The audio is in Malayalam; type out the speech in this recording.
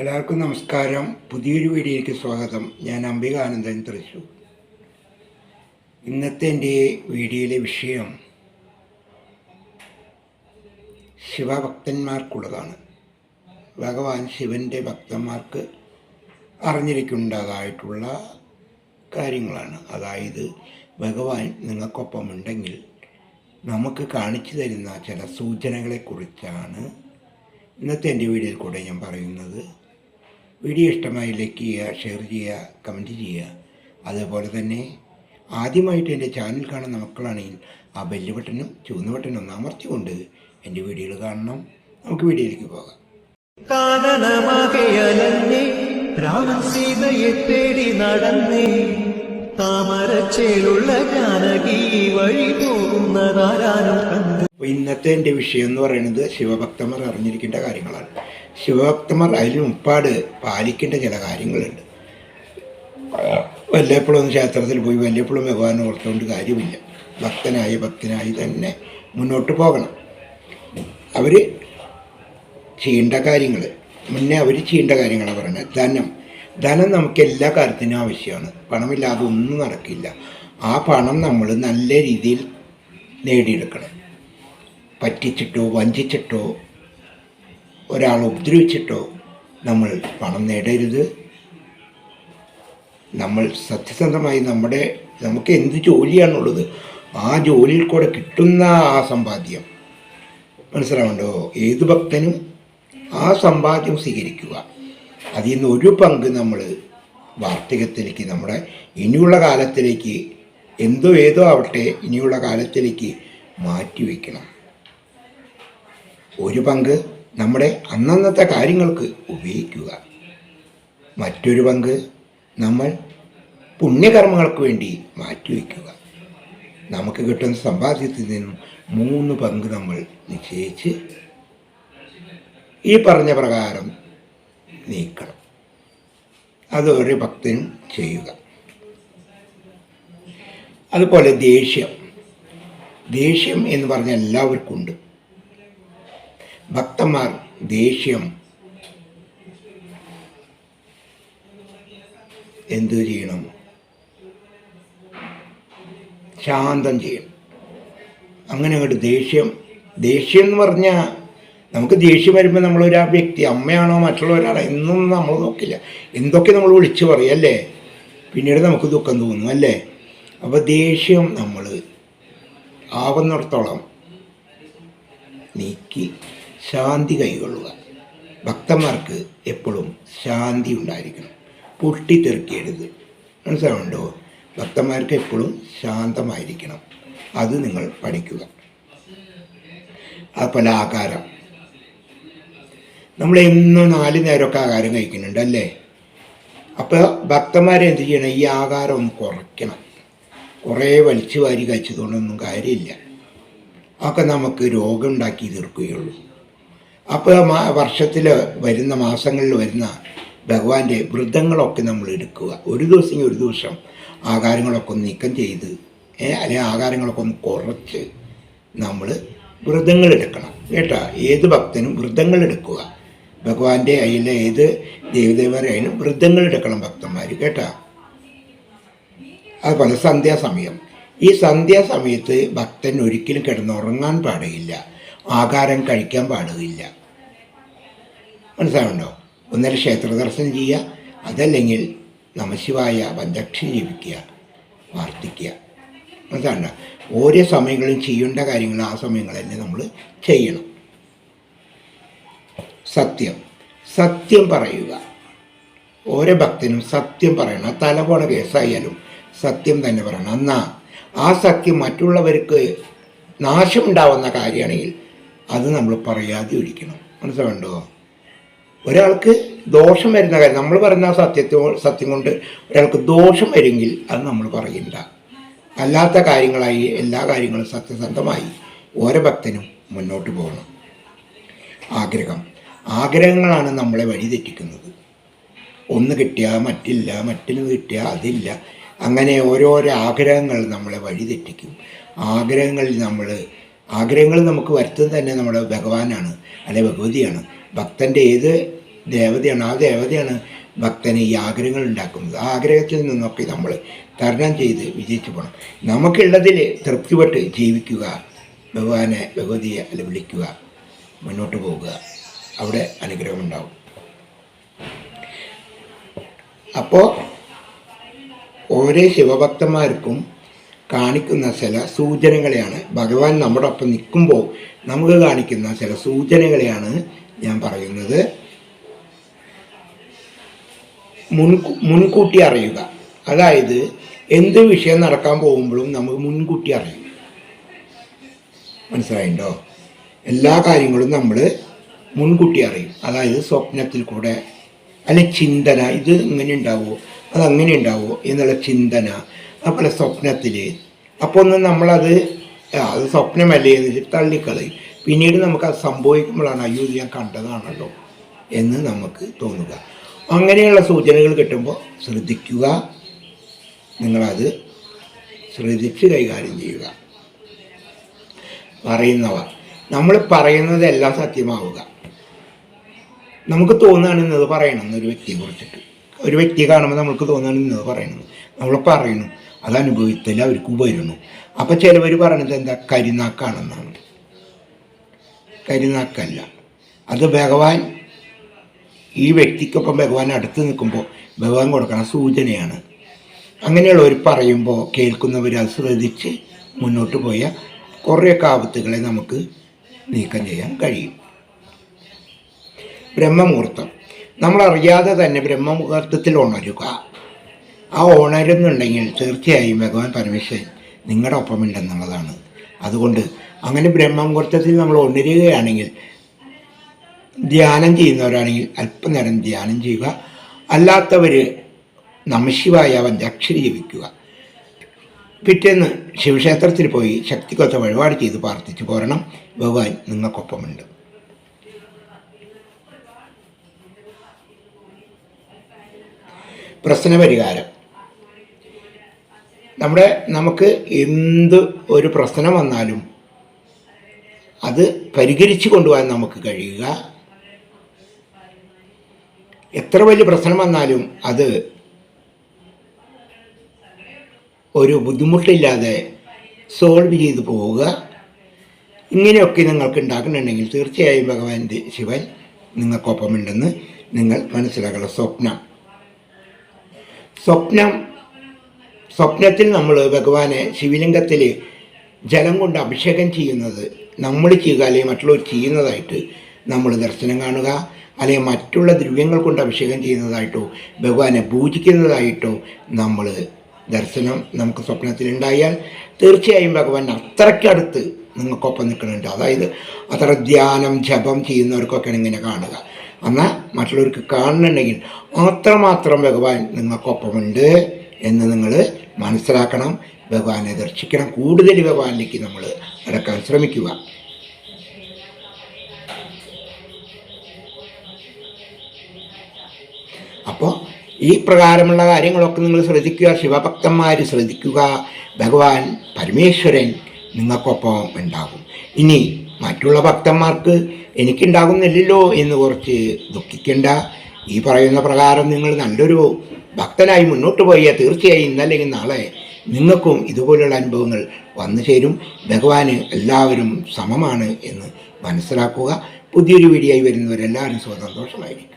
എല്ലാവർക്കും നമസ്കാരം. പുതിയൊരു വീഡിയോയിലേക്ക് സ്വാഗതം. ഞാൻ അംബികാനന്ദൻ തൃശൂർ. ഇന്നത്തെ എന്റെ വീഡിയോയിലെ വിഷയം ശിവഭക്തന്മാർക്കുള്ളതാണ്. ഭഗവാൻ ശിവന്റെ ഭക്തന്മാർക്ക് അറിഞ്ഞിരിക്കേണ്ടതായിട്ടുള്ള കാര്യങ്ങളാണ്. അതായത് ഭഗവാൻ നിങ്ങൾക്കൊപ്പം ഉണ്ടെങ്കിൽ നമുക്ക് കാണിച്ചു തരുന്ന ചില സൂചനകളെക്കുറിച്ചാണ് ഇന്നത്തെ എന്റെ വീഡിയോയിൽ കൂടെ ഞാൻ പറയുന്നത്. വീഡിയോ ഇഷ്ടമായി ലൈക്ക് ചെയ്യുക ഷെയർ ചെയ്യുക കമന്റ് ചെയ്യുക. അതുപോലെ തന്നെ ആദ്യമായിട്ട് എന്റെ ചാനൽ കാണുന്ന മക്കളാണെങ്കിൽ ആ ബെല്ല് ബട്ടനും ചുവന്ന ബട്ടനും ഒന്ന് അമർത്തിക്കൊണ്ട് എന്റെ വീഡിയോകൾ കാണണം. നമുക്ക് വീഡിയോയിലേക്ക് പോകാം. കാനനമകയലന്നേ രാമൻ സീതയെ തേടി നടന്നേ. താമരച്ചേലുള്ള ജാനകി വഴി പോകുന്നതാരാനും കണ്ടു. അപ്പോൾ ഇന്നത്തെ എന്റെ വിഷയം എന്ന് പറയുന്നത് ശിവഭക്തന്മാർ അറിഞ്ഞിരിക്കേണ്ട കാര്യങ്ങളാണ്. ശിവഭക്തന്മാർ അതിൽ മുപ്പാട് പാലിക്കേണ്ട ചില കാര്യങ്ങളുണ്ട്. വല്ലപ്പോഴും ക്ഷേത്രത്തിൽ പോയി വല്ലപ്പോഴും ഭഗവാൻ ഓർത്തുകൊണ്ട് കാര്യമില്ല. ഭക്തനായി ഭക്തനായി തന്നെ മുന്നോട്ട് പോകണം. അവർ ചെയ്യേണ്ട കാര്യങ്ങൾ മുന്നേ അവർ ചെയ്യേണ്ട കാര്യങ്ങളാണ് പറയുന്നത് ധനം. ധനം നമുക്ക് എല്ലാ കാര്യത്തിനും ആവശ്യമാണ്. പണമില്ലാതെ ഒന്നും നടക്കില്ല. ആ പണം നമ്മൾ നല്ല രീതിയിൽ നേടിയെടുക്കണം. പറ്റിച്ചിട്ടോ വഞ്ചിച്ചിട്ടോ ഒരാളെ ഉപദ്രവിച്ചിട്ടോ നമ്മൾ പണം നേടരുത്. നമ്മൾ സത്യസന്ധമായി നമ്മുടെ നമുക്ക് എന്ത് ജോലിയാണുള്ളത്? ആ ജോലിയിൽ കൂടെ കിട്ടുന്ന ആ സമ്പാദ്യം. മനസ്സിലാവുണ്ടോ ഏത് ഭക്തനും ആ സമ്പാദ്യം സ്വീകരിക്കുക. അതിൽ നിന്ന് ഒരു പങ്ക് നമ്മൾ വാർത്തകത്തിലേക്ക് നമ്മുടെ ഇനിയുള്ള കാലത്തിലേക്ക് എന്തോ ഏതോ ആവട്ടെ ഇനിയുള്ള കാലത്തിലേക്ക് മാറ്റിവെക്കണം. ഒരു പങ്ക് നമ്മുടെ അന്നന്നത്തെ കാര്യങ്ങൾക്ക് ഉപയോഗിക്കുക. മറ്റൊരു പങ്ക് നമ്മൾ പുണ്യകർമ്മങ്ങൾക്ക് വേണ്ടി മാറ്റിവെക്കുക. നമുക്ക് കിട്ടുന്ന സമ്പാദ്യത്തിൽ നിന്നും മൂന്ന് പങ്ക് നമ്മൾ നിശ്ചയിച്ച് ഈ പറഞ്ഞ പ്രകാരം നീക്കണം. അത് ഒരു ഭക്തനും ചെയ്യുക. അതുപോലെ ദേഷ്യം. ദേഷ്യം എന്ന് പറഞ്ഞാൽ എല്ലാവർക്കും ഉണ്ട്. ഭക്തന്മാർ ദേഷ്യം. എന്തു ചെയ്യണം? ശാന്തം ചെയ്യണം. അങ്ങനെ അങ്ങോട്ട് ദേഷ്യം. ദേഷ്യം എന്ന് പറഞ്ഞാൽ നമുക്ക് ദേഷ്യം വരുമ്പോൾ നമ്മളൊരു ആ വ്യക്തി അമ്മയാണോ മറ്റുള്ളവരാണോ എന്നും നമ്മൾ നോക്കില്ല. എന്തൊക്കെ നമ്മൾ വിളിച്ചു പറയും അല്ലേ? പിന്നീട് നമുക്ക് ദുഃഖം തോന്നും അല്ലേ? അപ്പോൾ ദേഷ്യം നമ്മൾ ആവുന്നിടത്തോളം നീക്കി ശാന്തി കൈകൊള്ളുക. ഭക്തന്മാർക്ക് എപ്പോഴും ശാന്തി ഉണ്ടായിരിക്കണം. പൊട്ടിത്തെറിക്കരുത്. മനസ്സിലാവുണ്ടോ ഭക്തന്മാർക്ക് എപ്പോഴും ശാന്തമായിരിക്കണം. അത് നിങ്ങൾ പഠിക്കുക. അതുപോലെ ആകാരം. നമ്മൾ എന്നും നാല് നേരമൊക്കെ ആകാരം കഴിക്കുന്നുണ്ട് അല്ലേ? അപ്പോൾ ഭക്തന്മാരെ എന്ത് ചെയ്യണം? ഈ ആകാരം ഒന്ന് കുറയ്ക്കണം. കുറേ വലിച്ചു വാരി കഴിച്ചതുകൊണ്ടൊന്നും കാര്യമില്ല. അതൊക്കെ നമുക്ക് രോഗം ഉണ്ടാക്കി തീർക്കുകയുള്ളൂ. അപ്പോൾ വർഷത്തിൽ വരുന്ന മാസങ്ങളിൽ വരുന്ന ഭഗവാന്റെ വ്രതങ്ങളൊക്കെ നമ്മൾ എടുക്കുക. ഒരു ദിവസം ഒരു ദിവസം ആകാരങ്ങളൊക്കെ ഒന്ന് നീക്കം ചെയ്ത് അല്ലെങ്കിൽ ആകാരങ്ങളൊക്കെ ഒന്ന് കുറച്ച് നമ്മൾ വ്രതങ്ങൾ എടുക്കണം. കേട്ടാ? ഏത് ഭക്തനും വ്രതങ്ങൾ എടുക്കുക. ഭഗവാന്റെ അതിലെ ഏത് ദേവദേവരായാലും വ്രതങ്ങൾ എടുക്കണം ഭക്തന്മാർ കേട്ടോ? അതുപോലെ സന്ധ്യാസമയം. ഈ സന്ധ്യാസമയത്ത് ഭക്തൻ ഒരിക്കലും കിടന്നുറങ്ങാൻ പാടില്ല. ആഹാരം കഴിക്കാൻ പാടില്ല മനസ്സിലാവുണ്ടോ ഒന്നര ക്ഷേത്ര ദർശനം ചെയ്യുക അതല്ലെങ്കിൽ നമശിവായ പഞ്ചക്ഷി ജീവിക്കുക പ്രാർത്ഥിക്കുക മനസ്സിലാവണ്ട ഓരോ സമയങ്ങളും ചെയ്യേണ്ട കാര്യങ്ങൾ ആ സമയങ്ങളെല്ലാം നമ്മൾ ചെയ്യണം. സത്യം. സത്യം പറയുക. ഓരോ ഭക്തനും സത്യം പറയണം. തല പോണ കേസായാലും സത്യം തന്നെ പറയണം. എന്നാ ആ സത്യം മറ്റുള്ളവർക്ക് നാശമുണ്ടാവുന്ന കാര്യമാണെങ്കിൽ അത് നമ്മൾ പറയാതെ ഒഴിക്കണം മനസ്സിലുണ്ടോ ഒരാൾക്ക് ദോഷം വരുന്ന കാര്യം നമ്മൾ പറയുന്ന സത്യത്തെ സത്യം കൊണ്ട് ഒരാൾക്ക് ദോഷം വരുമെങ്കിൽ അത് നമ്മൾ പറയണ്ട. അല്ലാത്ത കാര്യങ്ങളായി എല്ലാ കാര്യങ്ങളും സത്യസന്ധമായി ഓരോ ഭക്തനും മുന്നോട്ട് പോകണം. ആഗ്രഹം. ആഗ്രഹങ്ങളാണ് നമ്മളെ വഴി തെറ്റിക്കുന്നത്. ഒന്ന് കിട്ടിയാൽ മറ്റില്ല മറ്റൊന്ന് കിട്ടിയാൽ അതില്ല. അങ്ങനെ ഓരോരോ ആഗ്രഹങ്ങൾ നമ്മളെ വഴി തെറ്റിക്കും. ആഗ്രഹങ്ങളിൽ നമ്മൾ ആഗ്രഹങ്ങൾ നമുക്ക് വരുത്തുന്നത് തന്നെ നമ്മുടെ ഭഗവാനാണ് അല്ലെ ഭഗവതിയാണ്. ഭക്തന്റെ ഏത് ദേവതയാണ് ആ ദേവതയാണ് ഭക്തന് ഈ ആഗ്രഹങ്ങൾ ഉണ്ടാക്കുന്നത്. ആ ആഗ്രഹത്തിൽ നിന്നൊക്കെ നമ്മൾ തരണം ചെയ്ത് വിജയിച്ചു പോകണം നമുക്കുള്ളതിൽ തൃപ്തിപ്പെട്ട് ജീവിക്കുക ഭഗവാനെ ഭഗവതിയെ അല്ല വിളിക്കുക മുന്നോട്ട് പോവുക അവിടെ അനുഗ്രഹമുണ്ടാവും അപ്പോൾ ഓരോ ശിവഭക്തന്മാർക്കും കാണിക്കുന്ന ചില സൂചനകളെയാണ് ഭഗവാൻ നമ്മുടെ ഒപ്പം നിൽക്കുമ്പോൾ നമുക്ക് കാണിക്കുന്ന ചില സൂചനകളെയാണ് ഞാൻ പറയുന്നത്. മുൻകൂ മുൻകൂട്ടി അറിയുക. അതായത് എന്ത് വിഷയം നടക്കാൻ പോകുമ്പോഴും നമുക്ക് മുൻകൂട്ടി അറിയും. മനസ്സിലായിട്ടോ എല്ലാ കാര്യങ്ങളും നമ്മൾ മുൻകൂട്ടി അറിയും. അതായത് സ്വപ്നത്തിൽ കൂടെ അല്ലെ ചിന്തന ഇത് ഇങ്ങനെ ഉണ്ടാവുമോ അത് അങ്ങനെ ഉണ്ടാവുമോ എന്നുള്ള ചിന്തന അതുപോലെ സ്വപ്നത്തിൽ അപ്പോൾ ഒന്ന് നമ്മളത് അത് സ്വപ്നമല്ലേ എന്ന് തള്ളിക്കളയും പിന്നീട് നമുക്ക് അത് സംഭവിക്കുമ്പോഴാണ് അയ്യോ ഞാൻ കണ്ടതാണല്ലോ എന്ന് നമുക്ക് തോന്നുക. അങ്ങനെയുള്ള സൂചനകൾ കിട്ടുമ്പോൾ ശ്രദ്ധിക്കുക. നിങ്ങളത് ശ്രദ്ധിച്ച് കൈകാര്യം ചെയ്യുക. പറയുന്നവ. നമ്മൾ പറയുന്നതെല്ലാം സത്യമാവുക. നമുക്ക് തോന്നുകയാണ് ഇന്നത് പറയണം എന്നൊരു വ്യക്തിയെ കുറിച്ചിട്ട്. ഒരു വ്യക്തി കാണുമ്പോൾ നമുക്ക് തോന്നുകയാണ് ഇന്നത് പറയണം. നമ്മൾ പറയുന്നു അത് അനുഭവിത്തില്ല അവർക്ക് വരുന്നു അപ്പോൾ ചിലവർ പറയണത് എന്താ? കരിനാക്കാണെന്നാണ്. കരിനാക്കല്ല. അത് ഭഗവാൻ ഈ വ്യക്തിക്കൊപ്പം ഭഗവാൻ അടുത്ത് നിൽക്കുമ്പോൾ ഭഗവാൻ കൊടുക്കണ സൂചനയാണ്. അങ്ങനെയുള്ളവർ പറയുമ്പോൾ കേൾക്കുന്നവർ അത് ശ്രദ്ധിച്ച് മുന്നോട്ട് പോയ കുറേയൊക്കെ ആപത്തുകളെ നമുക്ക് നീക്കം ചെയ്യാൻ കഴിയും. ബ്രഹ്മമുഹൂർത്തം. നമ്മളറിയാതെ തന്നെ ബ്രഹ്മമുഹൂർത്തത്തിൽ ഉണരുക. ആ ഉണരുന്നുണ്ടെങ്കിൽ തീർച്ചയായും ഭഗവാൻ പരമേശ്വരൻ നിങ്ങളുടെ ഒപ്പമുണ്ടെന്നുള്ളതാണ്. അതുകൊണ്ട് അങ്ങനെ ബ്രഹ്മമുഹൂർത്തത്തിൽ നമ്മൾ ഉണരുകയാണെങ്കിൽ ധ്യാനം ചെയ്യുന്നവരാണെങ്കിൽ അല്പനേരം ധ്യാനം ചെയ്യുക. അല്ലാത്തവർ നമശിവായ പഞ്ചാക്ഷരി ജപിക്കുക. പിറ്റേന്ന് ശിവക്ഷേത്രത്തിൽ പോയി ശക്തിക്കൊത്ത വഴിപാട് ചെയ്ത് പ്രാർത്ഥിച്ചു പോരണം. ഭഗവാൻ നിങ്ങൾക്കൊപ്പമുണ്ട്. പ്രശ്നപരിഹാരം. നമ്മുടെ നമുക്ക് എന്ത് ഒരു പ്രശ്നം വന്നാലും അത് പരിഹരിച്ചു കൊണ്ടുപോകാൻ നമുക്ക് കഴിയുക. എത്ര വലിയ പ്രശ്നം വന്നാലും അത് ഒരു ബുദ്ധിമുട്ടില്ലാതെ സോൾവ് ചെയ്തു പോവുക. ഇങ്ങനെയൊക്കെ നിങ്ങൾക്ക് ഉണ്ടാക്കുന്നുണ്ടെങ്കിൽ തീർച്ചയായും ഭഗവാന്റെ ശിവൻ നിങ്ങൾക്കൊപ്പമുണ്ടെന്ന് നിങ്ങൾ മനസ്സിലാക്കണം. സ്വപ്നം. സ്വപ്നം സ്വപ്നത്തിൽ നമ്മൾ ഭഗവാനെ ശിവലിംഗത്തിൽ ജലം കൊണ്ട് അഭിഷേകം ചെയ്യുന്നത് നമ്മൾ ചെയ്യുക അല്ലെങ്കിൽ മറ്റുള്ളവർ ചെയ്യുന്നതായിട്ട് നമ്മൾ ദർശനം കാണുക അല്ലെങ്കിൽ മറ്റുള്ള ദ്രവ്യങ്ങൾ കൊണ്ട് അഭിഷേകം ചെയ്യുന്നതായിട്ടോ ഭഗവാനെ പൂജിക്കുന്നതായിട്ടോ നമ്മൾ ദർശനം നമുക്ക് സ്വപ്നത്തിലുണ്ടായാൽ തീർച്ചയായും ഭഗവാൻ അത്രയ്ക്കടുത്ത് നിങ്ങൾക്കൊപ്പം നിൽക്കുന്നുണ്ട്. അതായത് അത്ര ധ്യാനം ജപം ചെയ്യുന്നവർക്കൊക്കെയാണ് ഇങ്ങനെ കാണുക. എന്നാൽ മറ്റുള്ളവർക്ക് കാണുന്നുണ്ടെങ്കിൽ അത്രമാത്രം ഭഗവാൻ നിങ്ങൾക്കൊപ്പമുണ്ട്. എന്ന് നിങ്ങൾ മനസ്സിലാക്കണം ഭഗവാനെ ദർശിക്കണം. കൂടുതൽ ഭഗവാനിലേക്ക് നമ്മൾ അടക്കാൻ ശ്രമിക്കുക. അപ്പോൾ ഈ പ്രകാരമുള്ള കാര്യങ്ങളൊക്കെ നിങ്ങൾ ശ്രദ്ധിക്കുക ശിവഭക്തന്മാർ ശ്രദ്ധിക്കുക ഭഗവാൻ പരമേശ്വരൻ നിങ്ങൾക്കൊപ്പം ഉണ്ടാകും. ഇനി മറ്റുള്ള ഭക്തന്മാർക്ക് എനിക്കുണ്ടാകുന്നില്ലല്ലോ എന്ന് കുറച്ച് ദുഃഖിക്കേണ്ട ഈ പറയുന്ന പ്രകാരം നിങ്ങൾ നല്ലൊരു ഭക്തനായി മുന്നോട്ട് പോയാൽ തീർച്ചയായും ഇന്നല്ലെങ്കിൽ നാളെ നിങ്ങൾക്കും ഇതുപോലുള്ള അനുഭവങ്ങൾ വന്നു ചേരും. ഭഗവാന് എല്ലാവരും സമമാണ് എന്ന് മനസ്സിലാക്കുക. പുതിയൊരു വീഡിയോ ആയി വരുന്നവരെല്ലാവരും സ്വതന്ത്രമായിരിക്കും